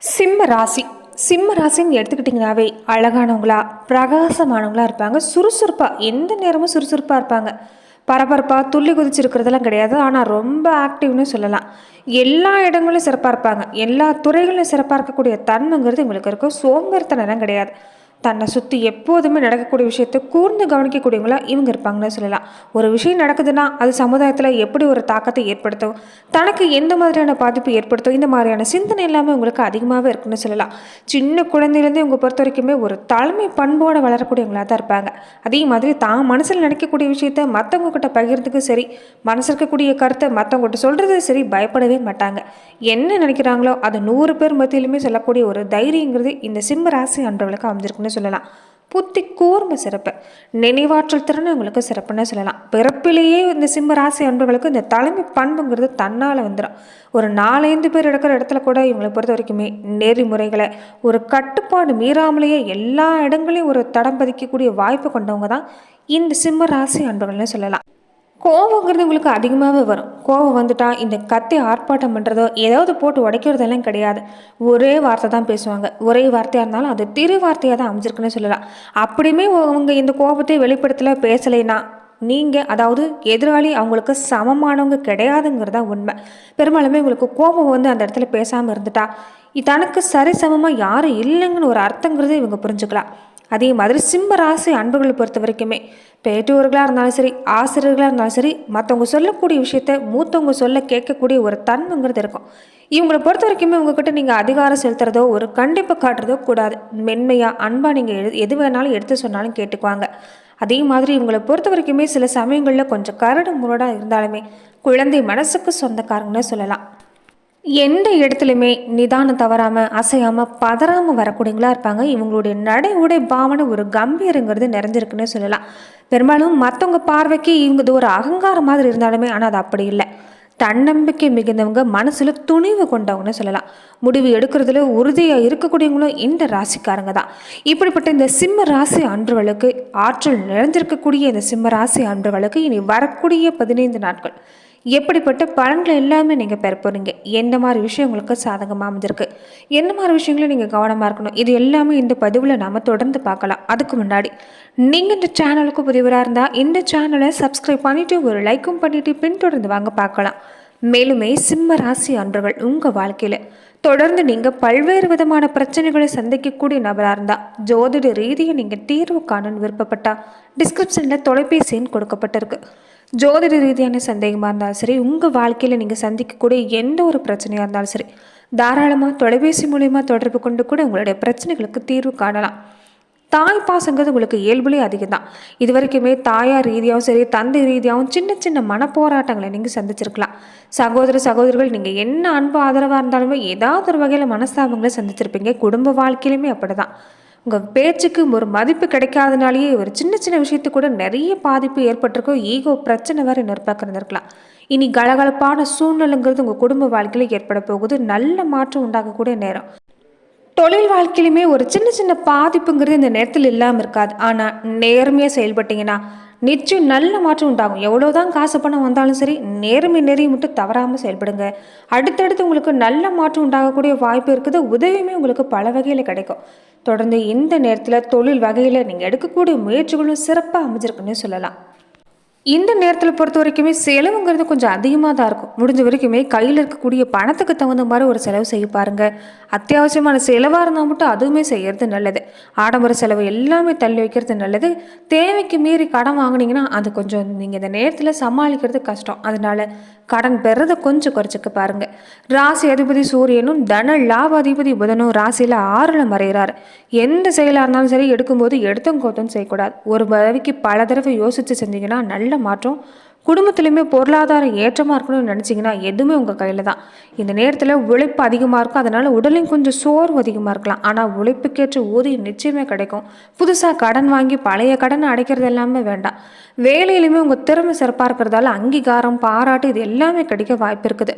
சிம்ம ராசி. சிம்ம ராசின்னு எடுத்துக்கிட்டிங்கனாவே அழகானவங்களா பிரகாசமானவங்களா இருப்பாங்க. சுறுசுறுப்பாக எந்த நேரமும் சுறுசுறுப்பாக இருப்பாங்க. பரபரப்பாக துள்ளி குதிச்சிருக்கிறதெல்லாம் கிடையாது. ஆனால் ரொம்ப ஆக்டிவ்னு சொல்லலாம். எல்லா இடங்களும் சிறப்பாக இருப்பாங்க. எல்லா துறைகளிலும் சிறப்பாக இருக்கக்கூடிய தன்மைங்கிறது இவங்களுக்கு இருக்கும். சோம்பேறித்தனம் கிடையாது. தன்னை சுற்றி எப்போதுமே நடக்கக்கூடிய விஷயத்தை கூர்ந்து கவனிக்கக்கூடியவங்களா இவங்க இருப்பாங்கன்னு சொல்லலாம். ஒரு விஷயம் நடக்குதுன்னா அது சமுதாயத்தில் எப்படி ஒரு தாக்கத்தை ஏற்படுத்தும்? தனக்கு எந்த மாதிரியான பாதிப்பு ஏற்படுத்தும்? இந்த மாதிரியான சிந்தனை எல்லாமே உங்களுக்கு அதிகமாகவே இருக்குன்னு சொல்லலாம். சின்ன குழந்தையிலேருந்து இவங்க பொறுத்த வரைக்குமே ஒரு தலைமை பண்போடு வளரக்கூடியவங்களா தான் இருப்பாங்க. அதே மாதிரி தான் மனசில் நினைக்கக்கூடிய விஷயத்த மற்றவங்க கிட்ட பகிர்றதுக்கு சரி மனசு இருக்கக்கூடிய கருத்தை மற்றவங்ககிட்ட சொல்கிறது சரி பயப்படவே மாட்டாங்க. என்ன நினைக்கிறாங்களோ அதை நூறு பேர் மத்தியிலுமே சொல்லக்கூடிய ஒரு தைரியங்கிறது இந்த சிம்ம ராசி அன்றவர்களுக்கு அமைஞ்சிருக்குன்னு சொல்லலாம். புத்தி கூர்ம சிறப்பு. நினைவாற்றல் திறன் உங்களுக்கு சிறப்புன்னு சொல்லலாம். பிறப்பிலேயே இந்த சிம்ம ராசி அன்பர்களுக்கு இந்த தலைமை பண்புங்கிறது தன்னால் வந்துடும் ஒரு நாலஞ்சு பேர் இருக்கிற இடத்துல கூட இவங்களை பொறுத்த வரைக்குமே நெறிமுறைகளை ஒரு கட்டுப்பாடு மீறாமலேயே எல்லா இடங்களையும் ஒரு தடம் பதிக்கக்கூடிய வாய்ப்பு கொண்டவங்க தான் இந்த சிம்ம ராசி அன்பர்கள்னு சொல்லலாம். கோபங்கிறது உங்களுக்கு அதிகமாகவே வரும். கோபம் வந்துட்டால் இந்த கத்தி ஆர்ப்பாட்டம் பண்ணுறதோ ஏதாவது போட்டு உடைக்கிறதெல்லாம் கிடையாது. ஒரே வார்த்தை தான் பேசுவாங்க. ஒரே வார்த்தையாக இருந்தாலும் அது திரு வார்த்தையாக தான் அமைஞ்சிருக்குன்னு சொல்லலாம். அப்படியுமே அவங்க இந்த கோபத்தை வெளிப்படுத்தல பேசலைன்னா நீங்கள் அதாவது எதிராளி அவங்களுக்கு சமமானவங்க கிடையாதுங்கிறதா உண்மை. பெரும்பாலுமே உங்களுக்கு கோபம் வந்து அந்த இடத்துல பேசாமல் இருந்துட்டா தனக்கு சரி சமமாக யாரும் இல்லைங்கன்னு ஒரு அர்த்தங்கிறத இவங்க புரிஞ்சுக்கலாம். அதே மாதிரி சிம்ம ராசி அன்புகளை பொறுத்த வரைக்குமே பேட்டூர்களாக இருந்தாலும் சரி ஆசிரியர்களாக இருந்தாலும் சரி மற்றவங்க சொல்லக்கூடிய விஷயத்த மூத்தவங்க சொல்ல கேட்கக்கூடிய ஒரு தன்மைங்கிறது இருக்கும். இவங்களை பொறுத்த வரைக்குமே உங்ககிட்ட நீங்கள் அதிகாரம் செலுத்துறதோ ஒரு கண்டிப்பு காட்டுறதோ கூடாது. மென்மையாக அன்பாக நீங்கள் எது எது வேணாலும் எடுத்து சொன்னாலும் கேட்டுக்குவாங்க. அதே மாதிரி இவங்களை பொறுத்த வரைக்குமே சில சமயங்களில் கொஞ்சம் கரடு முரடாக இருந்தாலுமே குழந்தை மனசுக்கு சொந்தக்காரங்கன்னு சொல்லலாம். எந்த இடத்துலையுமே நிதானம் தவறாமல் அசையாமல் பதறாமல் வரக்கூடியங்களா இருப்பாங்க. இவங்களுடைய நடை உடை பாவனை ஒரு கம்பீரங்கிறது நிறைஞ்சிருக்குன்னு சொல்லலாம். பெரும்பாலும் மற்றவங்க பார்வைக்கு இவங்க இது ஒரு அகங்காரம் மாதிரி இருந்தாலுமே ஆனால் அது அப்படி இல்லை. தன்னம்பிக்கை மிகுந்தவங்க மனசில் துணிவு கொண்டவங்கன்னு சொல்லலாம். முடிவு எடுக்கிறதுல உறுதியாக இருக்கக்கூடியவங்களும் இந்த ராசிக்காரங்க தான். இப்படிப்பட்ட இந்த சிம்ம ராசி அன்றுகளுக்கு ஆற்றல் நிறைஞ்சிருக்கக்கூடிய இந்த சிம்ம ராசி அன்றுகளுக்கு இனி வரக்கூடிய பதினைந்து நாட்கள். எப்படிப்பட்ட பலன்கள் எல்லாமே நீங்கள் பெற போகிறீங்க எந்த மாதிரி விஷயம் உங்களுக்கு சாதகமாக அமைஞ்சிருக்கு? என்ன மாதிரி விஷயங்களை நீங்கள் கவனமாக இருக்கணும்? இது எல்லாமே இந்த பதிவில் நாம் தொடர்ந்து பார்க்கலாம். அதுக்கு முன்னாடி நீங்கள் இந்த சேனலுக்கு புதிவராக இருந்தால் இந்த சேனலை சப்ஸ்கிரைப் பண்ணிவிட்டு ஒரு லைக்கும் பண்ணிவிட்டு பின்தொடர்ந்து வாங்க பார்க்கலாம். மேலுமே சிம்ம ராசி அன்றுகள் உங்கள் வாழ்க்கையில் தொடர்ந்து நீங்கள் பல்வேறு விதமான பிரச்சனைகளை சந்திக்கக்கூடிய நபராக இருந்தால் ஜோதிட ரீதியை நீங்கள் தீர்வு காணணும்னு விருப்பப்பட்டால் டிஸ்கிரிப்ஷனில் தொலைபேசி எண் கொடுக்கப்பட்டிருக்கு. ஜோதிட ரீதியான சந்தேகமாக இருந்தாலும் சரி உங்கள் வாழ்க்கையில் நீங்கள் சந்திக்கக்கூடிய எந்த ஒரு பிரச்சனையாக இருந்தாலும் சரி தாராளமாக தொலைபேசி மூலிமா தொடர்பு கொண்டு கூட உங்களுடைய பிரச்சனைகளுக்கு தீர்வு காணலாம். தாய் பாசங்கிறது உங்களுக்கு இயல்புலேயே அதிகம் தான் இது வரைக்குமே தாயார் ரீதியாகவும் சரி தந்தை ரீதியாகவும் சின்ன சின்ன மனப்போராட்டங்களை நீங்கள் சந்திச்சிருக்கலாம். சகோதர சகோதரிகள் நீங்கள் என்ன அன்பு ஆதரவாக இருந்தாலுமே ஏதாவது ஒரு வகையில் மனஸ்தாபங்களை சந்திச்சிருப்பீங்க. குடும்ப வாழ்க்கையிலுமே அப்படி தான் உங்கள் பேச்சுக்கு ஒரு மதிப்பு கிடைக்காதனாலேயே ஒரு சின்ன சின்ன விஷயத்துக்கு கூட நிறைய பாதிப்பு ஏற்பட்டிருக்கும் ஈகோ பிரச்சனை வேறு இன்னொரு பக்கம் இருந்திருக்கலாம் இனி கலகலப்பான சூழ்நிலைங்கிறது உங்கள் குடும்ப வாழ்க்கையில் ஏற்பட போகுது. நல்ல மாற்றம் உண்டாகக்கூடிய நேரம். தொழில் வாழ்க்கையிலுமே ஒரு சின்ன சின்ன பாதிப்புங்கிறது இந்த நேரத்தில் இல்லாமல் இருக்காது. ஆனால் நேர்மையாக செயல்பட்டீங்கன்னா நிச்சயம் நல்ல மாற்றம் உண்டாகும். எவ்வளோதான் காசு பணம் வந்தாலும் சரி நேர்மை நெறி மட்டும் தவறாமல் செயல்படுங்க. அடுத்தடுத்து உங்களுக்கு நல்ல மாற்றம் உண்டாகக்கூடிய வாய்ப்பு இருக்குது. உதவியுமே உங்களுக்கு பல வகையில் கிடைக்கும். தொடர்ந்து இந்த நேரத்தில் தொழில் வகையில் நீங்கள் எடுக்கக்கூடிய முயற்சிகளும் சிறப்பாக அமைஞ்சிருக்குன்னு சொல்லலாம். இந்த நேரத்தில் பொறுத்த வரைக்குமே செலவுங்கிறது கொஞ்சம் அதிகமாக தான் இருக்கும். முடிஞ்ச வரைக்குமே கையில் இருக்கக்கூடிய பணத்துக்கு தகுந்த மாதிரி ஒரு செலவு செய்ய பாருங்கள் அத்தியாவசியமான செலவாக இருந்தால் மட்டும் அதுவுமே செய்கிறது நல்லது. ஆடம்பர செலவு எல்லாமே தள்ளி வைக்கிறது நல்லது. தேவைக்கு மீறி கடன் வாங்கினீங்கன்னா அது கொஞ்சம் நீங்கள் இந்த நேரத்தில் சமாளிக்கிறது கஷ்டம். அதனால் கடன் பெறதை கொஞ்சம் குறைச்சிக்க பாருங்கள் ராசி அதிபதி சூரியனும் தன லாப அதிபதி புதனும் ராசியில் ஆறில் மறைகிறார் எந்த செயலாக இருந்தாலும் சரி எடுக்கும்போது எடுத்தும் கோத்தம் செய்யக்கூடாது. ஒரு தடவைக்கு பல தடவை யோசித்து செஞ்சீங்கன்னா நல்ல மாற்றம் குடும்பத்துலையுமே பொருளாதாரம் ஏற்றமாக இருக்கணும்னு நினச்சிங்கன்னா எதுவுமே உங்கள் கையில் தான். இந்த நேரத்தில் உழைப்பு அதிகமாக இருக்கும். அதனால் உடலையும் கொஞ்சம் சோர்வு அதிகமாக இருக்கலாம். ஆனால் உழைப்புக்கேற்ற ஊதியம் நிச்சயமே கிடைக்கும். புதுசாக கடன் வாங்கி பழைய கடனை அடைக்கிறது எல்லாமே வேண்டாம். வேலையிலுமே உங்கள் திறமை சிறப்பாக இருக்கிறதால அங்கீகாரம் பாராட்டு இது எல்லாமே கிடைக்க வாய்ப்பு இருக்குது.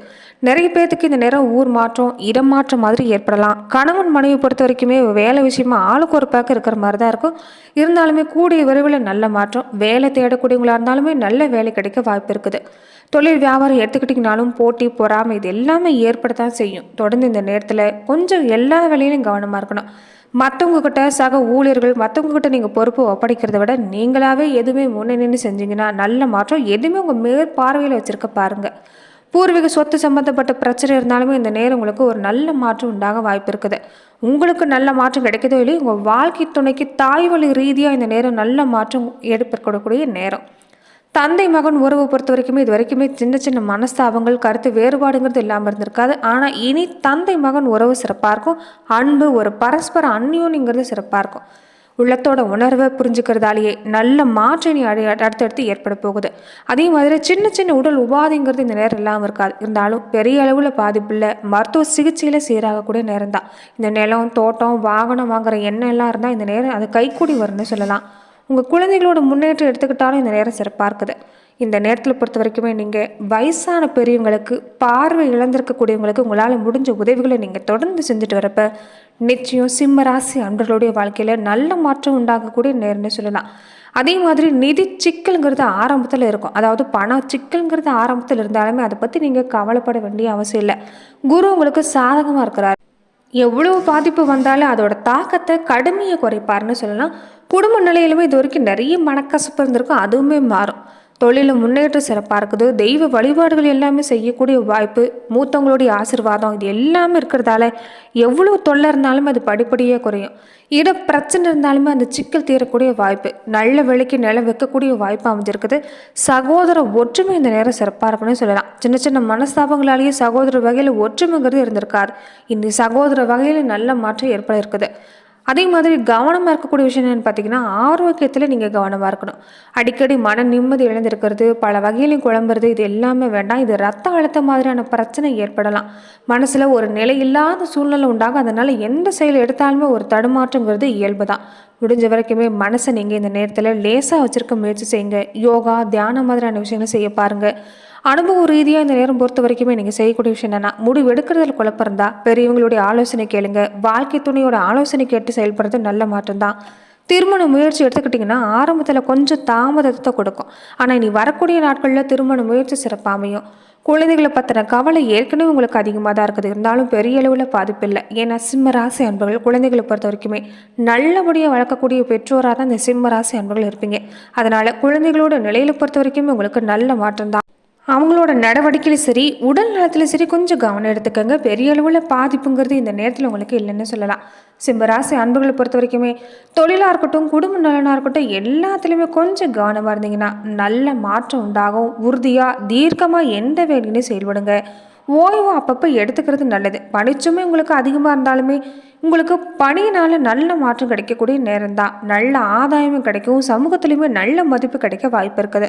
நிறைய பேர்த்துக்கு இந்த நேரம் ஊர் மாற்றம் இடம் மாற்றம் மாதிரி ஏற்படலாம். கணவன் மனைவி பொறுத்த வரைக்குமே வேலை விஷயமா ஆளுக்கு ஒரு பக்கம் இருக்கிற மாதிரி தான் இருக்கும். இருந்தாலுமே கூடிய விரைவில் நல்ல மாற்றம். வேலை தேடக்கூடியவங்களாக இருந்தாலுமே நல்ல வேலை கிடைக்கும். கிடைக்க வாய்ப்பு இருக்குது. தொழில் வியாபாரம் எடுத்துக்கிட்டிங்கனாலும் போட்டி பொறாமை இது எல்லாமே ஏற்படத்தான் செய்யும். தொடர்ந்து இந்த நேரத்தில் கொஞ்சம் எல்லா வேலையிலும் கவனமாக இருக்கணும். மற்றவங்கக்கிட்ட சக ஊழியர்கள் மற்றவங்கக்கிட்ட நீங்கள் பொறுப்பு ஒப்படைக்கிறத விட நீங்களாகவே எதுவுமே முன்னே நின்று செஞ்சீங்கன்னா நல்ல மாற்றம் எதுவுமே உங்கள் மேற்பார்வையில் வச்சுருக்க பாருங்கள் பூர்வீக சொத்து சம்மந்தப்பட்ட பிரச்சனை இருந்தாலுமே இந்த நேரம் உங்களுக்கு ஒரு நல்ல மாற்றம் உண்டாக வாய்ப்பு இருக்குது. உங்களுக்கு நல்ல மாற்றம் கிடைக்கதோ இல்லையோ உங்கள் வாழ்க்கை துணைக்கு தாய் வழி ரீதியாக இந்த நேரம் நல்ல மாற்றம் ஏற்படக்கூடிய நேரம். தந்தை மகன் உறவு பொறுத்த வரைக்குமே இது வரைக்குமே சின்ன சின்ன மனஸ்தாபங்கள் கருத்து வேறுபாடுங்கிறது இல்லாமல் இருந்திருக்காது. ஆனால் இனி தந்தை மகன் உறவு சிறப்பாக இருக்கும். அன்பு ஒரு பரஸ்பர அந்யோன்யங்கிறது சிறப்பாக இருக்கும். உள்ளத்தோட உணர்வை புரிஞ்சுக்கிறதாலேயே நல்ல மாற்றம் இனி அடி அடுத்தடுத்து ஏற்பட போகுது. அதே மாதிரி சின்ன சின்ன உடல் உபாதைங்கிறது இந்த நேரம் இல்லாமல் இருக்காது. இருந்தாலும் பெரிய அளவில் பாதிப்பில் மருத்துவ சிகிச்சையில் சீராகக்கூடிய நேரம் தான். இந்த நிலம் தோட்டம் வாகனம் வாங்குற எண்ணம் எல்லாம் இருந்தால் இந்த நேரம் அது கைக்கூடி வரும்னு சொல்லலாம். உங்கள் குழந்தைகளோட முன்னேற்றம் எடுத்துக்கிட்டாலும் இந்த நேரம் சிறப்பாக இருக்குது இந்த நேரத்தில் பொறுத்த வரைக்குமே நீங்கள் வயசான பெரியவங்களுக்கு பார்வை இழந்திருக்கக்கூடியவங்களுக்கு உங்களால் முடிஞ்ச உதவிகளை நீங்கள் தொடர்ந்து செஞ்சுட்டு வரப்ப நிச்சயம் சிம்ம ராசி அன்பர்களுடைய வாழ்க்கையில் நல்ல மாற்றம் உண்டாகக்கூடிய நேரம்னு சொல்லலாம். அதே மாதிரி நிதி சிக்கலுங்கிறது ஆரம்பத்தில் இருக்கும். அதாவது பண சிக்கலுங்கிறது ஆரம்பத்தில் இருந்தாலுமே அதை பற்றி நீங்கள் கவலைப்பட வேண்டிய அவசியம் இல்லை. குரு உங்களுக்கு சாதகமாக இருக்கிறார். எவ்வளோ பாதிப்பு வந்தாலும் அதோட தாக்கத்தை கடுமையை குறைப்பார்னு சொல்லலாம். குடும்ப நிலையிலுமே இது வரைக்கும் நிறைய மனக்கசப்பு இருந்திருக்கும். அதுவுமே மாறும். தொழிலில் முன்னேற்றம் சிறப்பாக இருக்குது. தெய்வ வழிபாடுகள் எல்லாமே செய்யக்கூடிய வாய்ப்பு மூத்தவங்களுடைய ஆசிர்வாதம் இது எல்லாமே இருக்கிறதால எவ்வளோ தொல்லை இருந்தாலும் அது படிப்படியாக குறையும். இட பிரச்சனை இருந்தாலுமே அந்த சிக்கல் தீரக்கூடிய வாய்ப்பு நல்ல விலைக்கு நிலம் வைக்கக்கூடிய வாய்ப்பு அமைஞ்சிருக்குது. சகோதர ஒற்றுமை இந்த நேரம் சிறப்பாக இருக்குன்னு சொல்லலாம். சின்ன சின்ன மனஸ்தாபங்களாலேயே சகோதர வகையில் ஒற்றுமைங்கிறது இருந்திருக்காரு. இந்த சகோதர வகையில் நல்ல மாற்றம் ஏற்பட இருக்குது. அதே மாதிரி கவனமாக இருக்கக்கூடிய விஷயம் என்னென்னு பார்த்தீங்கன்னா ஆரோக்கியத்தில் நீங்கள் கவனமாக இருக்கணும். அடிக்கடி மன நிம்மதி இழந்திருக்கிறது பல வகையிலையும் குழம்புறது இது எல்லாமே வேண்டாம். இது ரத்த அழுத்த மாதிரியான பிரச்சனை ஏற்படலாம். மனசில் ஒரு நிலை இல்லாத சூழ்நிலை உண்டாகும் அதனால் எந்த செயல் எடுத்தாலுமே ஒரு தடுமாற்றங்கிறது இயல்பு தான் முடிஞ்ச வரைக்குமே மனசை நீங்கள் இந்த நேரத்தில் லேசாக வச்சுருக்க முயற்சி செய்யுங்க. யோகா தியானம் மாதிரியான விஷயங்களை செய்ய பாருங்கள் அனுபவ ரீதியாக இந்த நேரம் பொறுத்த வரைக்குமே நீங்கள் செய்யக்கூடிய விஷயம் என்னென்னா முடிவு எடுக்கிறதுல குழப்பம் இருந்தால் பெரியவங்களுடைய ஆலோசனை கேளுங்க. வாழ்க்கை துணையோட ஆலோசனை கேட்டு செயல்படுறது நல்ல மாற்றம் தான் திருமண முயற்சி எடுத்துக்கிட்டிங்கன்னா ஆரம்பத்தில் கொஞ்சம் தாமதத்தை கொடுக்கும். ஆனால் இனி வரக்கூடிய நாட்களில் திருமண முயற்சி சிறப்பாக அமையும். குழந்தைகளை பற்றின கவலை ஏற்கனவே உங்களுக்கு அதிகமாக தான் இருக்குது. இருந்தாலும் பெரிய அளவில் பாதிப்பு இல்லை. ஏன்னா சிம்ம ராசி அன்பர்கள் குழந்தைகளை பொறுத்த வரைக்குமே நல்லபடியாக வளர்க்கக்கூடிய பெற்றோராக தான் இந்த சிம்ம ராசி அன்பர்கள் இருப்பீங்க. அதனால் குழந்தைகளோட நிலையில் பொறுத்த வரைக்குமே உங்களுக்கு நல்ல மாற்றம் தான் அவங்களோட நடவடிக்கையிலும் சரி உடல் நலத்திலும் சரி கொஞ்சம் கவனம் எடுத்துக்கோங்க. பெரிய அளவில் பாதிப்புங்கிறது இந்த நேரத்தில் உங்களுக்கு இல்லைன்னு சொல்லலாம். சிம்மராசி அன்புகளை பொறுத்த வரைக்குமே தொழிலாக இருக்கட்டும் குடும்ப நலனாக இருக்கட்டும் எல்லாத்துலேயுமே கொஞ்சம் கவனமாக இருந்தீங்கன்னா நல்ல மாற்றம் உண்டாகும். உறுதியாக தீர்க்கமாக எந்த வேலையிலையும் செயல்படுங்க. ஓய்வு அப்பப்போ எடுத்துக்கிறது நல்லது. பணிச்சுமே உங்களுக்கு அதிகமாக இருந்தாலுமே உங்களுக்கு பணியினால் நல்ல மாற்றம் கிடைக்கக்கூடிய நேரம் தான் நல்ல ஆதாயமும் கிடைக்கும் சமூகத்துலேயுமே நல்ல மதிப்பு கிடைக்க வாய்ப்பு இருக்குது.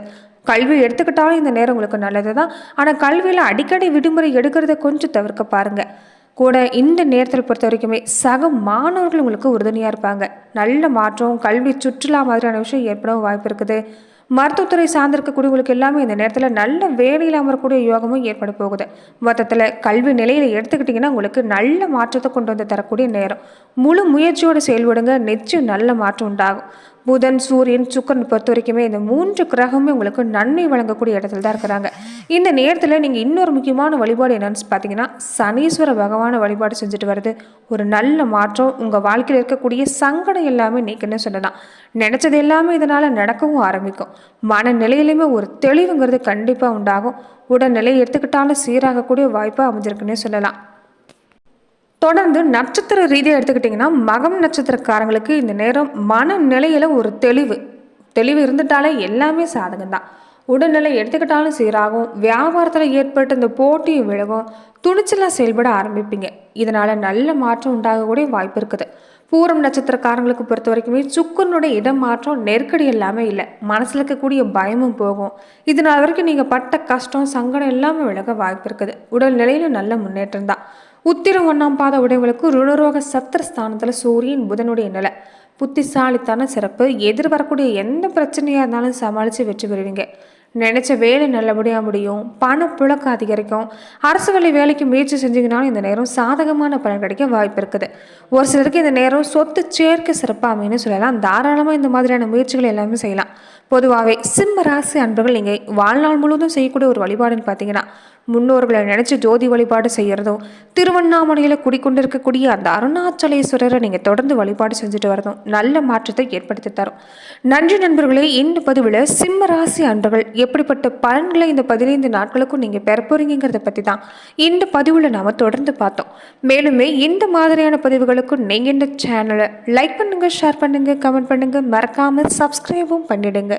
கல்வி எடுத்துக்கிட்டாலும் இந்த நேரம் உங்களுக்கு நல்லது தான் ஆனால் கல்வியில் அடிக்கடி விடுமுறை எடுக்கிறத கொஞ்சம் தவிர்க்க பாருங்கள் கூட இந்த நேரத்தில் பொறுத்த வரைக்குமே சக மாணவர்கள் உங்களுக்கு உறுதுணையாக இருப்பாங்க. நல்ல மாற்றம் கல்வி சுற்றுலா மாதிரியான விஷயம் ஏற்படவும் வாய்ப்பு இருக்குது. மருத்துவத்துறை சார்ந்திருக்கக்கூடியவங்களுக்கு எல்லாமே இந்த நேரத்தில் நல்ல வேலையில் அமரக்கூடிய யோகமும் ஏற்பட போகுது. மொத்தத்தில் கல்வி நிலையில் எடுத்துக்கிட்டிங்கன்னா உங்களுக்கு நல்ல மாற்றத்தை கொண்டு வந்து தரக்கூடிய நேரம். முழு முயற்சியோடு செயல்படுங்க. நிச்சயம் நல்ல மாற்றம் உண்டாகும். புதன் சூரியன் சுக்கரன் பொறுத்த வரைக்குமே இந்த மூன்று கிரகமே உங்களுக்கு நன்மை வழங்கக்கூடிய இடத்துல தான் இருக்கிறாங்க. இந்த நேரத்தில் நீங்கள் இன்னொரு முக்கியமான வழிபாடு என்னன்னு பார்த்தீங்கன்னா சனீஸ்வர பகவான வழிபாடு செஞ்சுட்டு வருது ஒரு நல்ல மாற்றம் உங்கள் வாழ்க்கையில் இருக்கக்கூடிய சங்கடம் எல்லாமே நீக்குன்னு சொல்லலாம். நினச்சது எல்லாமே இதனால் நடக்கவும் ஆரம்பிக்கும். மனநிலையிலுமே ஒரு தெளிவுங்கிறது கண்டிப்பாக உண்டாகும். உடல்நிலை எடுத்துக்கிட்டாலும் சீராகக்கூடிய வாய்ப்பாக அமைஞ்சிருக்குன்னே சொல்லலாம். தொடர்ந்து நட்சத்திர ரீதியாக எடுத்துக்கிட்டிங்கன்னா மகம் நட்சத்திரக்காரங்களுக்கு இந்த நேரம் மனநிலையில் ஒரு தெளிவு. தெளிவு இருந்துட்டாலே எல்லாமே சாதகம் தான் உடல்நிலை எடுத்துக்கிட்டாலும் சீராகும். வியாபாரத்தில் ஏற்பட்டு இந்த போட்டியும் விலகும். துணிச்சலாக செயல்பட ஆரம்பிப்பீங்க. இதனால் நல்ல மாற்றம் உண்டாகக்கூடிய வாய்ப்பு இருக்குது. பூரம் நட்சத்திரக்காரங்களுக்கு பொறுத்த வரைக்குமே சுக்கரனுடைய இடம் மாற்றம் நெருக்கடி எல்லாமே இல்லை. மனசில் இருக்கக்கூடிய பயமும் போகும். இதனால் வரைக்கும் நீங்கள் பட்ட கஷ்டம் சங்கடம் எல்லாமே விலக வாய்ப்பு இருக்குது. உடல்நிலையில் நல்ல முன்னேற்றம் தான் உத்திரம் ஒன்றாம் பாத உடையவங்களுக்கு ருணரோக சத்திரஸ்தானத்தில் சூரியன் புதனுடைய நிலை. புத்திசாலித்தான சிறப்பு. எதிர் வரக்கூடிய எந்த பிரச்சனையாக இருந்தாலும் சமாளித்து வெற்றி பெறுவீங்க. நினச்ச வேலை நல்லபடியாக முடியும். பணப்புழக்கம் அதிகரிக்கும். அரசு வேலை வேலைக்கு முயற்சி செஞ்சீங்கன்னாலும் இந்த நேரம் சாதகமான பலன் கிடைக்க வாய்ப்பு இருக்குது. ஒரு சிலருக்கு இந்த நேரம் சொத்து சேர்க்கை சிறப்பாக அமைன்னு சொல்லலாம். தாராளமாக இந்த மாதிரியான முயற்சிகள் எல்லாமே செய்யலாம். பொதுவாகவே சிம்ம ராசி அன்பர்கள் நீங்கள் வாழ்நாள் முழுவதும் செய்யக்கூடிய ஒரு வழிபாடுன்னு பார்த்தீங்கன்னா முன்னோர்களை நினச்சி ஜோதி வழிபாடு செய்கிறதும் திருவண்ணாமலையில் குடிக்கொண்டிருக்கக்கூடிய அந்த அருணாச்சலேஸ்வரரை நீங்கள் தொடர்ந்து வழிபாடு செஞ்சுட்டு வரதும் நல்ல மாற்றத்தை ஏற்படுத்தி தரும். நன்றி நண்பர்களே இந்த பதிவில் சிம்ம ராசி அன்றுகள் எப்படிப்பட்ட பலன்களை இந்த பதினைந்து நாட்களுக்கும் நீங்கள் பெற போகிறீங்கிறத பற்றி தான் இந்த பதிவில் நாம் தொடர்ந்து பார்த்தோம். மேலுமே இந்த மாதிரியான பதிவுகளுக்கும் நீங்கள் இந்த சேனலை லைக் பண்ணுங்கள் ஷேர் பண்ணுங்கள் கமெண்ட் பண்ணுங்கள் மறக்காமல் சப்ஸ்கிரைபும் பண்ணிடுங்க.